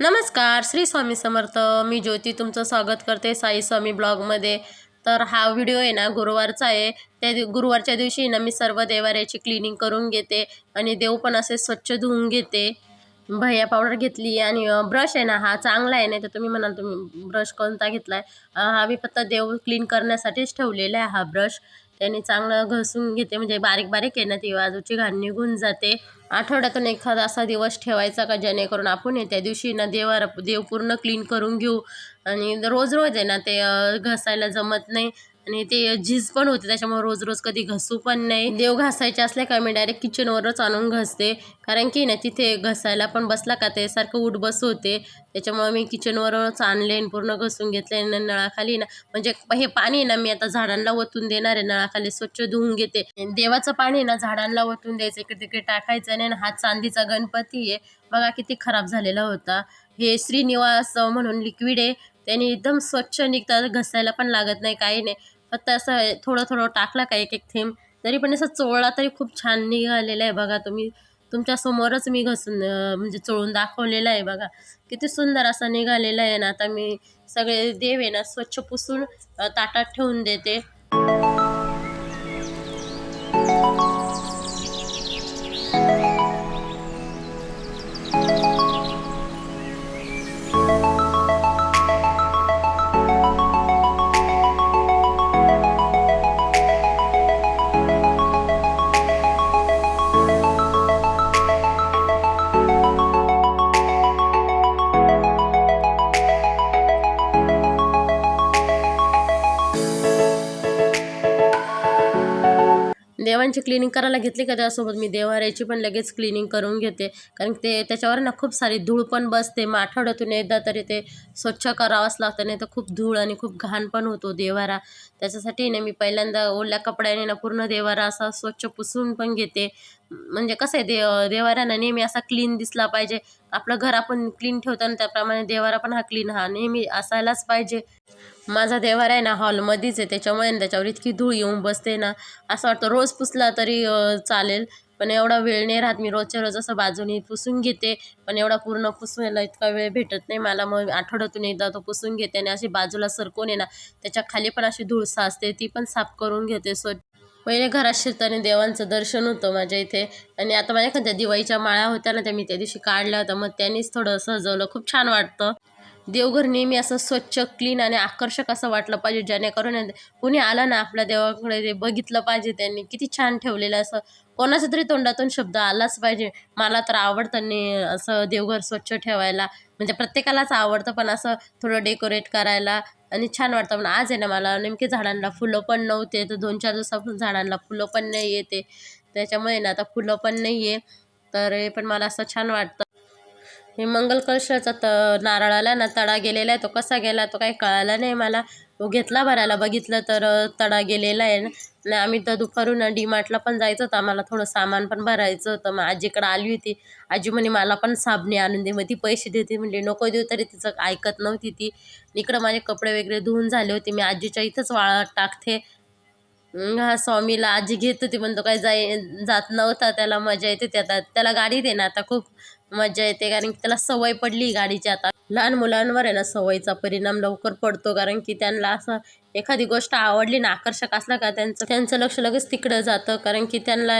नमस्कार श्री स्वामी समर्थ. मी ज्योती तुमचं स्वागत करते साई स्वामी ब्लॉगमध्ये. तर हा व्हिडिओ आहे ना गुरुवारचा आहे. त्या दि गुरुवारच्या दिवशी ना मी सर्व देवाऱ्याची क्लिनिंग करून घेते आणि देव पण असे स्वच्छ धुवून घेते. भैया पावडर घेतली आणि ब्रश आहे ना हा चांगला आहे. नाही तर तुम्ही म्हणाल तुम्ही ब्रश कोणता घेतला आहे हा मी फक्त देव क्लीन करण्यासाठीच ठेवलेला आहे हा ब्रश त्याने चांगलं घसून घेते. म्हणजे बारीक बारीक आहे ना ती बाजूची घाण निघून जाते. आठवड्यातून एखादा असा दिवस ठेवायचा का जेणेकरून आपण आहे त्या दिवशी ना देवार देव पूर्ण क्लीन करून घेऊ. आणि रोज रोज आहे ना ते घसायला जमत नाही. आणि ते झीज पण होते त्याच्यामुळे रोज रोज कधी घसू पण नाही. देव घासायचे असले का मी डायरेक्ट किचनवरच आणून घसते. कारण की ना तिथे घसायला पण बसला का ते सारखं उठ बस होते. त्याच्यामुळे मी किचनवरच आणले आणि पूर्ण घसून घेतले नळाखाली ना म्हणजे हे पाणी ना मी आता झाडांना ओतून देणार आहे. नळाखाली स्वच्छ धुवून घेते. देवाचं पाणी ना झाडांना ओतून द्यायचं. इकडे तिकडे टाकायचं नाही हा चांदीचा गणपती आहे. बघा किती खराब झालेला होता. हे श्रीनिवास म्हणून लिक्विड आहे. त्यांनी एकदम स्वच्छ निघतात घसायला पण लागत नाही काही नाही. फक्त असं थोडं थोडं टाकला का एक एक थेंब तरी पण असं चोळला तरी खूप छान निघालेला आहे बघा तुम्ही. तुमच्या समोरच मी घसून म्हणजे चोळून दाखवलेला आहे बघा. किती सुंदर असा निघालेला आहे ना. आता मी सगळे देव आहे ना स्वच्छ पुसून ताटात ठेवून देते. देवांची क्लिनिंग करायला घेतली का त्यासोबत? मी देवाऱ्याची पण लगेच क्लिनिंग करून घेते. कारण ते त्याच्यावर ना खूप सारी धूळ पण बसते. मग आठवड्यातून एकदा तरी ते स्वच्छ करावंच लागतं. नाही तर खूप धूळ आणि खूप घाण पण होतो देवारा. त्याच्यासाठी ना मी पहिल्यांदा ओल्या कपड्याने ना पूर्ण देवारा असा स्वच्छ पुसून पण घेते. म्हणजे कसं आहे दे देवाऱ्यानं नेहमी असा क्लीन दिसला पाहिजे. आपलं घर आपण क्लीन ठेवताना त्याप्रमाणे देवारा पण हा क्लीन हा नेहमी असायलाच पाहिजे. माझा देवारा आहे ना हॉलमध्येच आहे. त्याच्यामुळे ना त्याच्यावर इतकी धूळ येऊन बसते ना. असं वाटतं रोज पुसला तरी चालेल. पण एवढा वेळ नाही राहत. मी रोजच्या रोज असं बाजूने पुसून घेते. पण एवढा पूर्ण पुसायला इतका वेळ भेटत नाही मला. मग आठवड्यातून एकदा तो पुसून घेते आणि अशी बाजूला सरकून आहे ना त्याच्याखाली पण अशी धूळ साचते. ती पण साफ करून घेते. स्वच्छ पहिले घरात शिरताना देवांचं दर्शन होतं माझ्या इथे. आणि आता माझ्या एखाद्या दिवाळीच्या माळ्या होत्या ना त्या मी त्या दिवशी काढल्या होत्या. मग त्यांनीच थोडं सजवलं. खूप छान वाटतं. देवघर नेहमी असं स्वच्छ क्लीन आणि आकर्षक असं वाटलं पाहिजे जेणेकरून कुणी आलं ना आपल्या देवाकडे ते बघितलं पाहिजे त्यांनी. किती छान ठेवलेलं असं. कोणाच्या तरी तोंडातून शब्द आलाच पाहिजे. मला तर आवडतं ने असं देवघर स्वच्छ ठेवायला. म्हणजे प्रत्येकालाच आवडतं पण असं थोडं डेकोरेट करायला आणि छान वाटतं. पण आज आहे ना मला नेमके झाडांना फुलं पण नव्हते. तर दोन चार दिवसापासून झाडांना फुलं पण नाही येते. त्याच्यामुळे ना आता फुलं पण नाही आहे तर हे पण मला असं छान वाटतं. हे मंगल कलशाचा त नारळाला ना तडा गेलेला आहे तो कसा गेला तो काही कळाला नाही मला. तो घेतला भरायला बघितलं तर तडा गेलेला आहे. ना आम्ही तर दुपारून डी मार्टला पण जायचं होतं आम्हाला थोडं सामान पण भरायचं होतं. मग आजीकडं आली होती. आजी म्हणे मला पण साबणे आणून दे. मग ती पैसे देते. म्हणजे नको देऊ तरी तिचं ऐकत नव्हती ती. इकडं माझे कपडे वगैरे धुवून झाले होते. मी आजीच्या इथंच वाळत टाकते. हा स्वामीला आजी घेत होती. पण तो काही जाय जात नव्हता. त्याला मजा येते. त्यात त्याला गाडी दे ना आता खूप. मजा येते कारण की त्याला सवय पडली गाडीची आता. लहान मुलांवर आहे ना सवयीचा परिणाम लवकर पडतो कारण की त्यांना असं एखादी गोष्ट आवडली ना आकर्षक असला का त्यांचं त्यांचं लक्ष लगेच तिकडं जातं कारण की त्यांना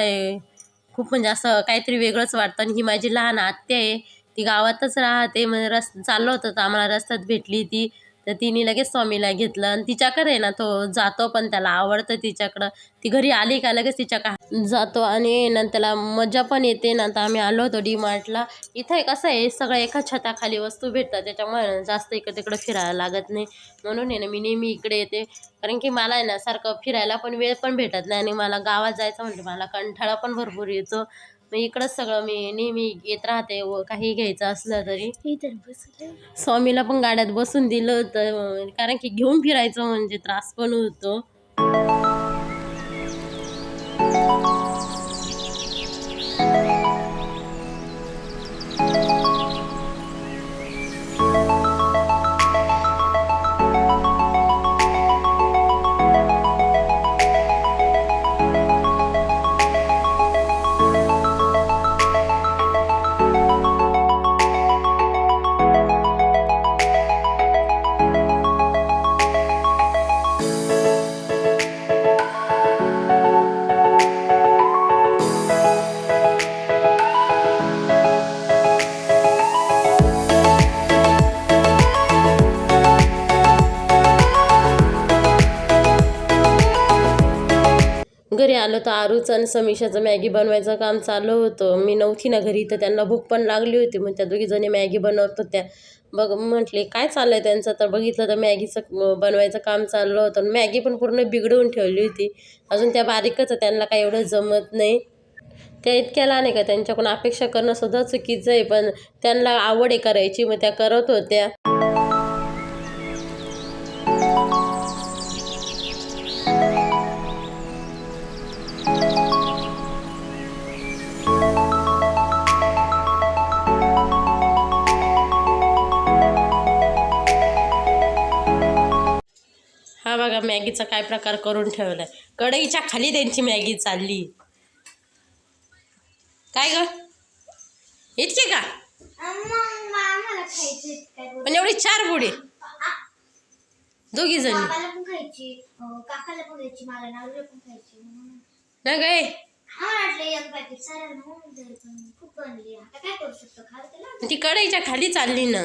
खूप म्हणजे असं काहीतरी वेगळंच वाटतं. आणि ही माझी लहान आत्या आहे ती गावातच राहते म्हणजे रस चाललं होतं तर आम्हाला रस्त्यात भेटली ती. तर तिने लगेच स्वामीला घेतलं आणि तिच्याकडे आहे ना तो जातो पण त्याला आवडतं तिच्याकडं. ती घरी आली का लगेच तिच्याकडे जातो आणि ना त्याला मजा पण येते. ना आता आम्ही आलो होतो डी मार्टला इथं कसं आहे सगळं एका छताखाली वस्तू भेटतात. त्याच्यामुळे जास्त इकडे तिकडं फिरायला लागत नाही. म्हणून आहे ना मी नेहमी इकडे येते. कारण की मला आहे ना सारखं फिरायला पण वेळ पण भेटत नाही आणि मला गावात जायचं म्हणजे मला कंठाळा पण भरपूर येतो. मग इकडंच सगळं मी नेहमी येत राहते व काही घ्यायचं असलं तरी. स्वामीला पण गाड्यात बसून दिलं होतं कारण की घेऊन फिरायचं म्हणजे त्रास पण होतो. आलं तर आरूचं आणि समीशाचं मॅगी बनवायचं काम चालू होतं. मी नव्हती ना घरी तर त्यांना भूक पण लागली होती. मग त्या दोघीजणी मॅगी बनवत होत्या. बघ म्हटले काय चाललं आहे त्यांचं? तर बघितलं तर मॅगीचं बनवायचं काम चाललं होतं. मॅगी पण पूर्ण बिघडवून ठेवली होती. अजून त्या बारीकच त्यांना काही एवढं जमत नाही. त्या इतक्या लहान आहे का? त्यांच्याकडून अपेक्षा करणं सुद्धा चुकीचं आहे. पण त्यांना आवड आहे करायची. मग त्या करत होत्या. हा बघा मॅगीचा काय प्रकार करून ठेवलाय. कढईच्या खाली त्यांची मॅगी चालली. काय ग? इतके का? पण एवढी चार बुडी दोघी जणी. ना गे ती कढईच्या खाली चालली ना.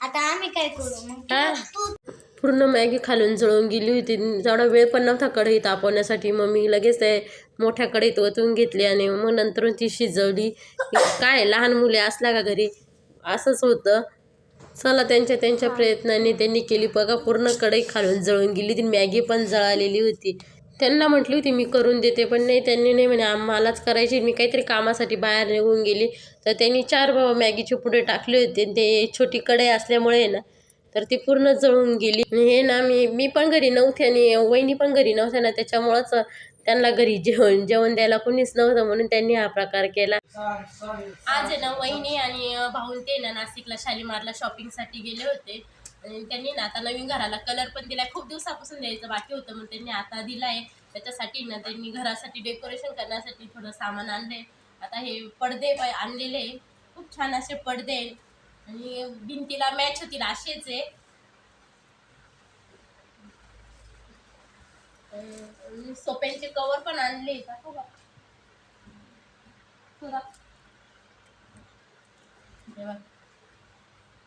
आता आम्ही काय करू? मग पूर्ण मॅगी खालून जळून गेली होती. तेवढा वेळ पण नव्हता कढई तापवण्यासाठी मग मी लगेच ते मोठ्या कढईत ओतून घेतली आणि मग नंतर ती शिजवली. काय लहान मुले असल्या का घरी? असंच होतं. चला त्यांच्या त्यांच्या प्रयत्नांनी त्यांनी केली. बघा पूर्ण कढई खालून जळून गेली ती मॅगी पण जळालेली होती. त्यांना म्हटली होती मी करून देते. पण नाही त्यांनी नाही म्हणे आम्हालाच करायची मी काहीतरी कामासाठी बाहेर निघून गेली. तर त्यांनी चार मॅगीचे पुढे टाकले होते. ते छोटी कढई असल्यामुळे ना तर ती पूर्ण जळून गेली. हे ना मी मी पण घरी नव्हते आणि वहिनी पण घरी नव्हत्या ना त्याच्यामुळंच त्यांना घरी जेवण जेवण द्यायला कोणीच नव्हतं म्हणून त्यांनी हा प्रकार केला. आज आहे ना वहिनी आणि अं, भाऊ ते ना नाशिकला शालीमारला शॉपिंगसाठी गेले होते. आणि त्यांनी ना आता नवीन घराला कलर पण दिला खूप दिवसापासून द्यायचं बाकी होतं मग त्यांनी आता दिलाय. त्याच्यासाठी ना त्यांनी घरासाठी डेकोरेशन करण्यासाठी थोडं सामान आणलंय. आता हे पडदे आणलेले. आहे. खूप छान असे पडदे. आणि भिंतीला मॅच होतील असेच आहे. सोप्यांचे कवर पण आणले बघा.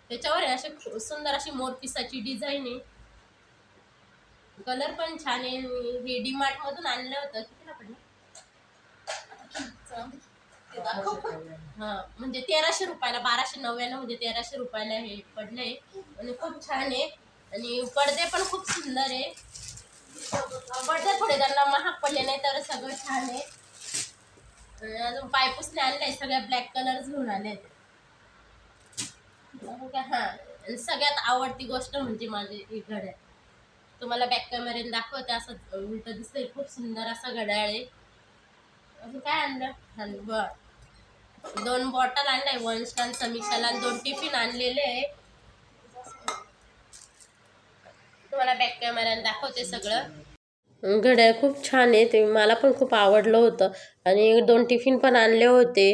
त्याच्यावर आहे अशी सुंदर अशी मोरपिसाची डिझाईन आहे. कलर पण छान आहे. हे डीमार्ट मधून आणलं होतं. खूप हा म्हणजे तेराशे रुपयाला बाराशे नव्याण्णव म्हणजे तेराशे रुपयाला हे पडले आणि खूप छान आहे. आणि पडदे पण खूप सुंदर आहे. पडदे थोडे त्यांना महाग पडले नाही तर सगळं छान आहे. आणि अजून पायपुसने आणलाय सगळ्या ब्लॅक कलर घेऊन आले हा. सगळ्यात आवडती गोष्ट म्हणजे माझी ही घड्याळ. तुम्हाला बॅक कॅमेऱ्याने दाखवते असं उलट दिसतंय. खूप सुंदर असं घड्याळ आहे. अजून काय आणलं? बरं. दोन बॉटल आणलाय वन स्टॅन समीक्षाला आणि दोन टिफिन आणलेले आहे. तुम्हाला बॅक कॅमेऱ्याने दाखवते सगळं. घड्याळ खूप छान आहे ते मला पण खूप आवडलं होतं. आणि दोन टिफिन पण आणले होते.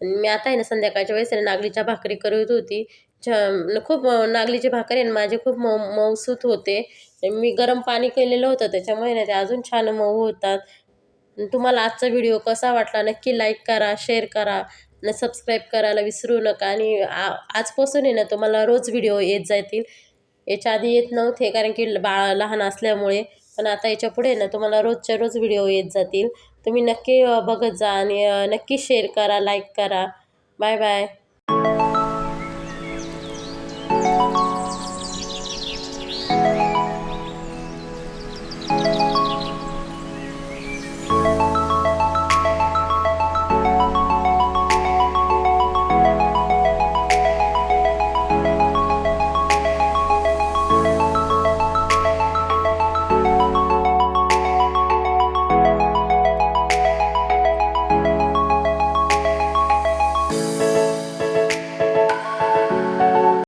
आणि मी आता आहे ना संध्याकाळच्या वेळेस नागलीच्या भाकरी करत होती. छ- खूप नागलीची भाकरी आहे माझे खूप मऊ मऊसूत होते. मी गरम पाणी केलेलं होतं त्याच्यामुळे ना ते अजून छान मऊ होतात. तुम्हाला आजचा व्हिडिओ कसा वाटला नक्की लाईक करा शेअर करा. न सबस्क्राईब करायला विसरू नका आणि आ आजपासून आहे ना तुम्हाला रोज व्हिडिओ येत जातील. याच्या आधी येत नव्हते कारण की बाळ लहान असल्यामुळे पण आता याच्यापुढे ना तुम्हाला रोजच्या रोज व्हिडिओ येत जातील. तुम्ही नक्की बघत जा आणि नक्की शेअर करा लाईक करा. Bye bye